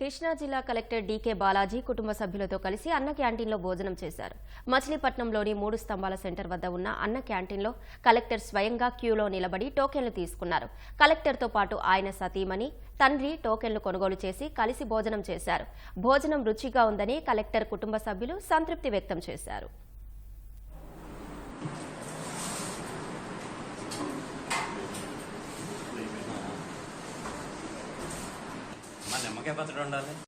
కృష్ణా జిల్లా collector DK Balaji కుటుంబ సభ్యులతో కలిసి అన్న క్యాంటీన్లో భోజనం చేశారు. మచిలీపట్నంలోని మూడు స్తంభాల సెంటర్ వద్ద ఉన్న అన్న క్యాంటీన్లో కలెక్టర్ స్వయంగా క్యూలో నిలబడి టోకెన్లు తీసుకున్నారు. కలెక్టర్తో పాటు ఆయన సతీమణి తండ్రి టోకెన్లు కొనుగోలు చేసి కలిసి భోజనం చేశారు. భోజనం రుచిగా ఉందని కలెక్టర్ కుటుంబ సభ్యులు సంతృప్తి వ్యక్తం చేశారు. మా నిమ్మకాయ ఉండాలి.